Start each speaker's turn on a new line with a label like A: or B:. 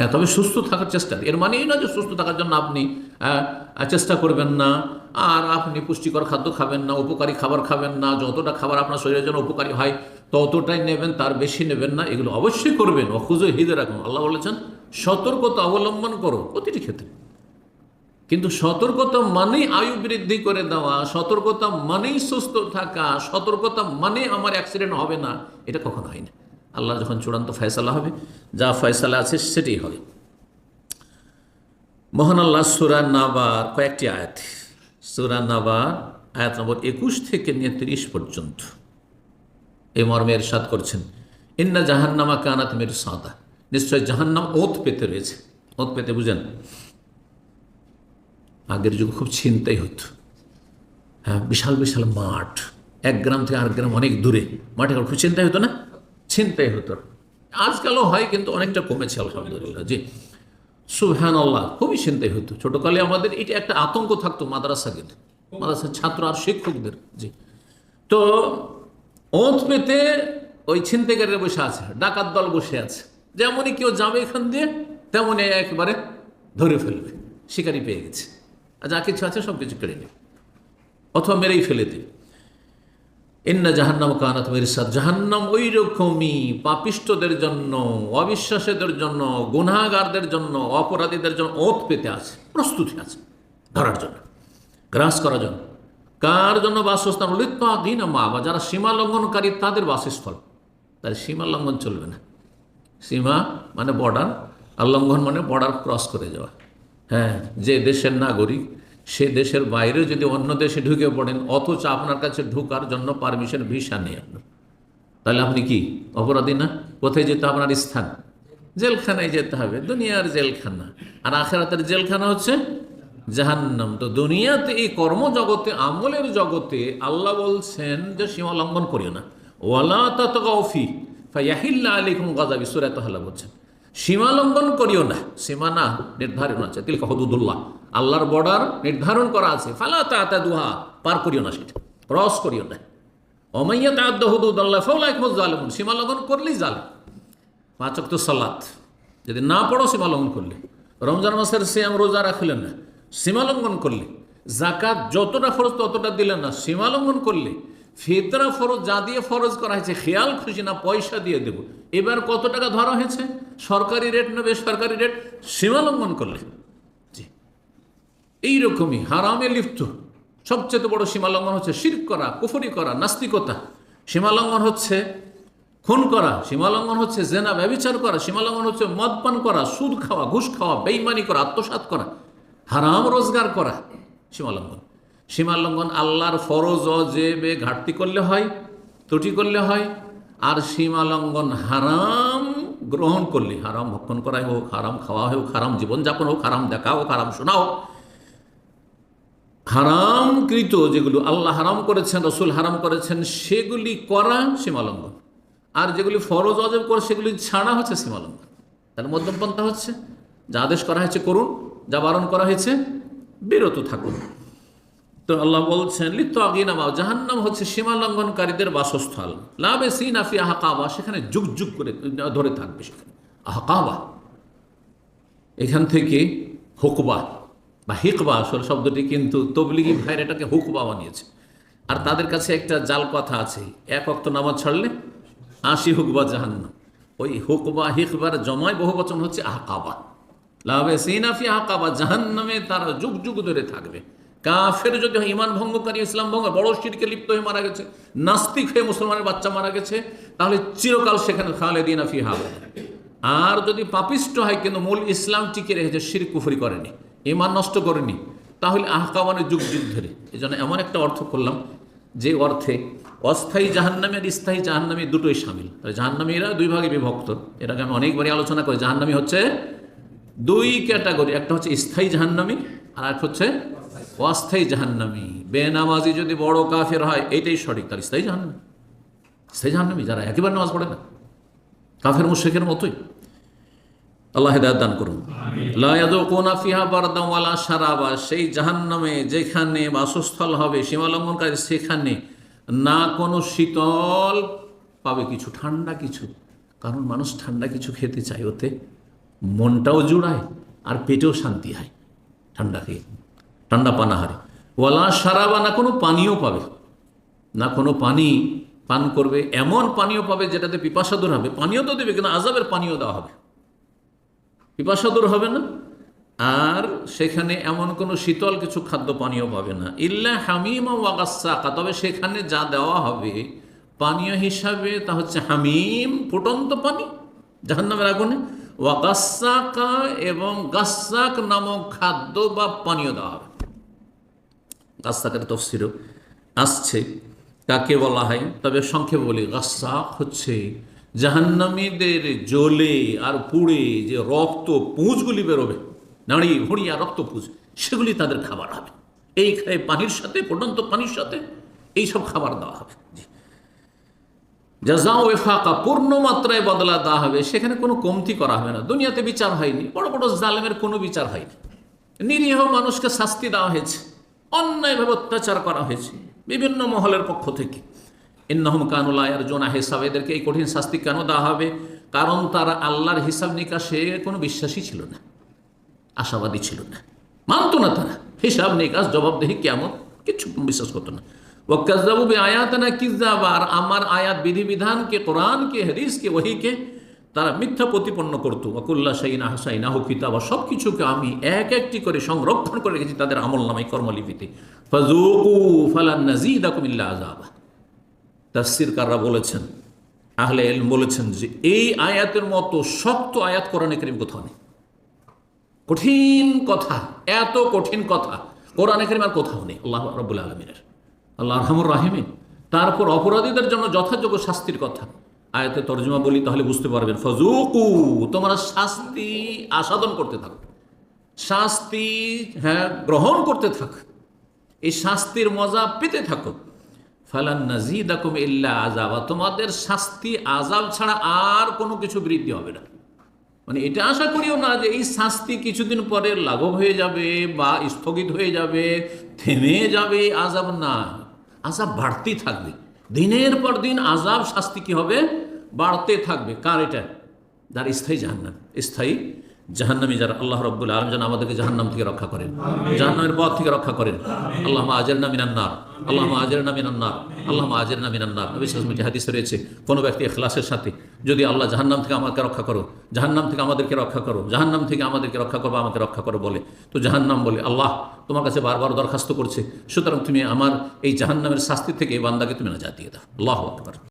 A: হ্যাঁ তবে সুস্থ থাকার চেষ্টা। এর মানে এই না যে সুস্থ থাকার জন্য আপনি আহ, চেষ্টা করবেন না আর আপনি পুষ্টিকর খাদ্য খাবেন না উপকারী খাবার খাবেন না যতটা খাবার আপনার শরীরের জন্য উপকারী হয় ততটাই নেবেন তার বেশি নেবেন না এগুলো অবশ্যই করবেন। অখুজো হিদে রাখুন। আল্লাহ বলেছেন সতর্কতা অবলম্বন করো প্রতিটি ক্ষেত্রে। কিন্তু সতর্কতা মানেই আয়ু বৃদ্ধি করে দেওয়া সতর্কতা মানেই সুস্থ থাকা সতর্কতা মানে আমার অ্যাক্সিডেন্ট হবে না এটা কখনো হয় না। আল্লাহ যখন চূড়ান্ত ফয়সালা হবে, যা ফয়সালা আছে সেটাই হবে। মহান আল্লাহ সুরা নাবার কয়েকটি আয়াত। সুরা নাবার আয়াত নম্বর একুশ থেকে নিয়ে তিরিশ পর্যন্ত। এই মর্মে এরশাদ করছেন, ইন্না জাহান্নামা কানাত মের সাদা নিশ্চয় জাহান্নাম ওত পেতে রয়েছে। ওত পেতে বুঝেন? আগের যুগে খুব চিন্তাই হতো। হ্যাঁ বিশাল বিশাল মাঠ। এক গ্রাম থেকে আরেক গ্রাম অনেক দূরে। মাঠে খুব চিন্তাই হতো না? চিন্তাই হতো। আজকালও হয় কিন্তু অনেকটা কমেছে, আলহামদুলিল্লাহ। জি। সুহান আল্লাহ খুবই চিন্তাই হতো। ছোটকালে আমাদের এটা একটা আতঙ্ক থাকতো মাদ্রাসাদের মাদ্রাসার ছাত্র আর শিক্ষকদের, জি। তো ওঁত পেতে ওই ছিনতেকারীরা বসে আছে, ডাকাত দল বসে আছে। যেমনই কেউ যাবে এখান দিয়ে, তেমনই একবারে ধরে ফেলবে, শিকারি পেয়ে গেছে। আর যা কিছু আছে সব কিছু কেড়ে নেবে। অথবা মেরেই ফেলে দেবে। ইন্না জাহান্নাম কানাত মিরসাদ। জাহান্নাম ওই রকমই পাপিষ্টদের জন্য, অবিশ্বাসীদের জন্য গুনাগারদের জন্য, অপরাধীদের জন্য ওত পেতে আছে, প্রস্তুতি আছে ধরার জন্য। গ্রাস করার জন্য। কার জন্য বাসস্থান? লিপ্তাধীন মা বা যারা সীমা লঙ্ঘনকারী, তাদের বাসস্থল। তাই সীমা লঙ্ঘন চলবে না। সীমা মানে বর্ডার আর লঙ্ঘন মানে বর্ডার ক্রস করে যাওয়া। হ্যাঁ যে দেশের নাগরিক সে দেশের বাইরে যদি অন্য দেশে ঢুকে পড়েন, অথচ আপনার কাছে ঢোকার জন্য পারমিশন ভিসা নেই আপনার। তাহলে আপনি কি, অপরাধী না? কোথায় যেতে আপনার স্থান? জেলখানায় যেতে হবে, দুনিয়ার জেলখানা। আর আখেরাতের জেলখানা হচ্ছে জাহান্নাম। তো দুনিয়াতে এই কর্মজগতে, আমলের জগতে আল্লাহ বলছেন যে সীমা লঙ্ঘন করিও না। ওয়ালা ফাইয়াহিল্লা বলছেন। সীমা লঙ্ঘন করিও না, সীমা না, নির্ধারণ আছে। তিলকা হদুদুল্লাহ। আল্লাহর বর্ডার নির্ধারণ করা আছে। ফালা তা দুহা পার করিও না সেটা। ক্রস করিও না। অমাইয়া তাদ্দ হুদুদ আল্লাহ ফাউলা একমত জালেমুন, সীমা লঙ্ঘন করলেই জালেম। পাঁচক তো সালাত। যদি না পড়ো, সীমা লঙ্ঘন করলে। রমজান মাসের সিয়াম রোজা রাখলেন না, সীমা লঙ্ঘন করলে। জাকাত যতটা ফরজ ততটা দিলেন না, সীমা লঙ্ঘন করলে। ফিতরা ফরজ, যা দিয়ে ফরজ করা হয়েছে, খেয়াল খুশি না, পয়সা দিয়ে দেব। এবার কত টাকা ধরা হয়েছে? সরকারি রেট না বেসরকারি রেট? সীমা লঙ্ঘন করলে। এইরকমই হারামে লিপ্ত। সবচেয়ে বড় সীমালঙ্ঘন হচ্ছে শির্ক করা, কুফরি করা, নাস্তিকতা। সীমালঙ্ঘন হচ্ছে খুন করা, সীমালঙ্ঘন হচ্ছে জেনা, ব্যবচার করা, সীমালঙ্ঘন হচ্ছে মদপান করা, সুদ খাওয়া, ঘুষ খাওয়া, বেইমানি করা, আত্মসাৎ করা, হারাম রোজগার করা, সীমালঙ্ঘন। সীমালঙ্ঘন আল্লাহর ফরজ, অজেবে ঘাটতি করলে হয়, ত্রুটি করলে হয়, আর সীমালঙ্ঘন হারাম গ্রহণ করলে, হারাম ভক্ষণ করাই হোক, হারাম খাওয়া হোক, হারাম জীবনযাপন হোক, হারাম দেখা হোক, হারাম শোনা হোক হারামকৃত যেগুলো আল্লাহ হারাম করেছেন, রসুল হারাম করেছেন, সেগুলি করা সীমালঙ্ঘন। আর যেগুলি ফরজ, অজব করে, সেগুলি ছাড়া হচ্ছে সীমালঙ্ঘন। তার মধ্যম পন্থা হচ্ছে, যা আদেশ করা হয়েছে করুন, যা বারণ করা হয়েছে, বিরত থাকুন। তো আল্লাহ বলছেন লিপ্ত আগিনামা জাহান্নাম হচ্ছে সীমা লঙ্ঘনকারীদের বাসস্থল লাভে সিন আফি আহাকাবা সেখানে যুগ যুগ করে ধরে থাকবে সেখানে। আহাকাবা এখান থেকে হুকবা। বা হিকবা, আসল শব্দটি কিন্তু তবলিগি ভাইয়ের এটাকে হুকবা বানিয়েছে। আর তাদের কাছে একটা জাল কথা আছে, এক অক্ত নামাজ ছাড়লে আশি হুকবা জাহান্নাম। ওই হুকবা, হিকবার জমায় বহু বচন হচ্ছে আহকাবা লাভে সিনাফি আহকাবা জাহান্নামে তারা যুগ যুগ ধরে থাকবে। কাফের যদি ইমান ভঙ্গকারী, ইসলাম ভঙ্গ, বড় শিরকে লিপ্ত হয়ে মারা গেছে, নাস্তিক হয়ে মুসলমানের বাচ্চা মারা গেছে, তাহলে চিরকাল সেখানে খালে দিন আফি হাব আর যদি পাপিষ্ট হয়, কিন্তু মূল ইসলাম টিকে রেখেছে শির কুফরি করেনি। ইমান নষ্ট করেনি, তাহলে আহকাবানের যুগ যুগ ধরে। এই জন্য এমন একটা অর্থ করলাম, যে অর্থে অস্থায়ী জাহান্নামী আর স্থায়ী জাহান্নামী দুটোই সামিল। তাহলে জাহান্নামীরা দুই ভাগে বিভক্ত। এটাকে আমি অনেকবারই আলোচনা করি, জাহান্নামী হচ্ছে দুই ক্যাটাগরি, একটা হচ্ছে স্থায়ী জাহান্নামী, আর এক হচ্ছে অস্থায়ী জাহান্নামী। বেনামাজি যদি বড় কাফের হয়, এইটাই সঠিক তার স্থায়ী জাহান্নামী। স্থায়ী জাহান্নামী, যারা একেবারে নামাজ পড়ে না, কাফের মুশেকের মতোই। আল্লাহ হেদায়ত দান করুন। ওয়ালা শারাবা, সেই জাহান্নামে যেখানে বাসস্থল হবে, সীমালঙ্ঘনকারী সেখানে না কোনো শীতল পাবে কিছু, ঠান্ডা কিছু। কারণ মানুষ ঠান্ডা কিছু খেতে চায়, ওতে মনটাও জুড়ায় আর পেটেও শান্তি হয় ঠান্ডা খেয়ে। ঠান্ডা পানাহারে ওয়ালা সারাবা না কোনো পানীয় পাবে। না কোনো পানি পান করবে, এমন পানীয় পাবে যেটাতে পিপাসা দূর হবে। পানীয় তো দেবে, কিন্তু আজাবের পানীয় দেওয়া হবে। পিপাসা দূর হবে না। আর সেখানে এমন কোনো শীতল কিছু খাদ্য পানীয় পাবে না। ইল্লা হামিম ওয়াগাসাকা তবে সেখানে যা দেওয়া হবে, পানীয় হিসাবে তা হচ্ছে হামিম, ফুটন্ত পানি, জাহান্নামের আগুনে। ওয়াগাসাকা এবং গাসাক নামক খাদ্য বা পানীয় দেওয়া হবে। গাস্তাকের তফসিরও আসছে, কাকে বলা হয়? তবে সংক্ষেপে বলি গাস্তাক হচ্ছে জাহান্নামীদের জ্বলে আর পুড়ে যে রক্ত পুঁজগুলি বেরোবে, নাড়ি ভুঁড়ি আর রক্ত পুঁজ, সেগুলি তাদের খাবার হবে। এই খায় পানির সাথে পর্যন্ত পানির সাথে এইসব খাবার দেওয়া হবে। জি। যাজাও ফাঁকা পূর্ণ মাত্রায় বদলা দেওয়া হবে। সেখানে কোনো কমতি করা হবে না। দুনিয়াতে বিচার হয়নি। বড় বড় জালেমের কোনো বিচার হয়নি। নিরীহ মানুষকে শাস্তি দেওয়া হয়েছে। অন্যায়ভাবে অত্যাচার করা হয়েছে। বিভিন্ন মহলের পক্ষ থেকে। ইন্নহম কানুলায়ার জোনা হিসাব। এদেরকে এই কঠিন শাস্তি কেন দেওয়া হবে? কারণ তারা আল্লাহর হিসাব নিকাশে কোনো বিশ্বাসী ছিল না, আশাবাদী ছিল না। মানতো না তারা। হিসাব নিকাশ, জবাবদেহি কেমন কিছু বিশ্বাস করতো না। বে আয়াত না আমার আয়াত বিধিবিধানকে, কোরআনকে ওহিকে তারা মিথ্যা প্রতিপন্ন করতো। ওয়াকুল্লা সাইনা হাসাইনা হু কিতাব। সব কিছুকে আমি এক একটি করে সংরক্ষণ করে রেখেছি তাদের আমল নামাই কর্মলিপিতে। ফাজুকু ফালান নাজিদাকুমিল্লা আযাবা। তাফসির কাররা বলেছেন, আহলে ইলম বলেছেন যে এই আয়াতের মতো শক্ত আয়াত কোরআনে করিম কোথাও নেই। কঠিন কথা, এত কঠিন কথা কোরআনে করিম আর কোথাও নেই, আল্লাহ রব্বুল আলমিনের। আল্লাহ রহমুর রাহিমিন। তারপর অপরাধীদের জন্য যথাযোগ্য শাস্তির কথা। আয়াতে তর্জমা বলি তাহলে বুঝতে পারবেন ফজুকু তোমরা শাস্তি আস্বাদন করতে থাকো। শাস্তি হ্যাঁ গ্রহণ করতে থাক। এই শাস্তির মজা পেতে থাকো। ফালান নাজিদাকুম ইল্লা আজাবা তোমাদের শাস্তি আজাব ছাড়া আর কোনো কিছু বৃদ্ধি হবে না। মানে এটা আশা করিও না যে এই শাস্তি কিছুদিন পরে লাঘব হয়ে যাবে বা স্থগিত হয়ে যাবে, থেমে যাবে আজাব না। আজাব বাড়তেই থাকবে। দিনের পর দিন আজাব শাস্তি কি হবে? বাড়তে থাকবে। কার এটা? যার স্থায়ী জাহান্নাম। স্থায়ী জাহান্নামী যারা আল্লাহ রব্বুল আলম যেন আমাদেরকে জাহান্নাম থেকে রক্ষা করেন, জাহান্নামের পথ থেকে রক্ষা করেন। আল্লাহ আজের নামিনান্নার আল্লাহ আজের নামিনান্নার আল্লাহ আজের নামিনান্নার নবী সাজমিটি হাদিস রয়েছে, কোনো ব্যক্তি এখলাসের সাথে যদি আল্লাহ জাহান্নাম থেকে আমাকে রক্ষা করো, জাহান্নাম থেকে আমাদেরকে রক্ষা করো, জাহান্নাম থেকে আমাদেরকে রক্ষা করব আমাকে রক্ষা করো বলে, তো জাহান্নাম বলে, আল্লাহ তোমার কাছে বারবার দরখাস্ত করছে, সুতরাং তুমি আমার এই জাহান্নামের শাস্তি থেকে এই বান্দাকে তুমি না দিয়ে দাও। আল্লাহ আকবর।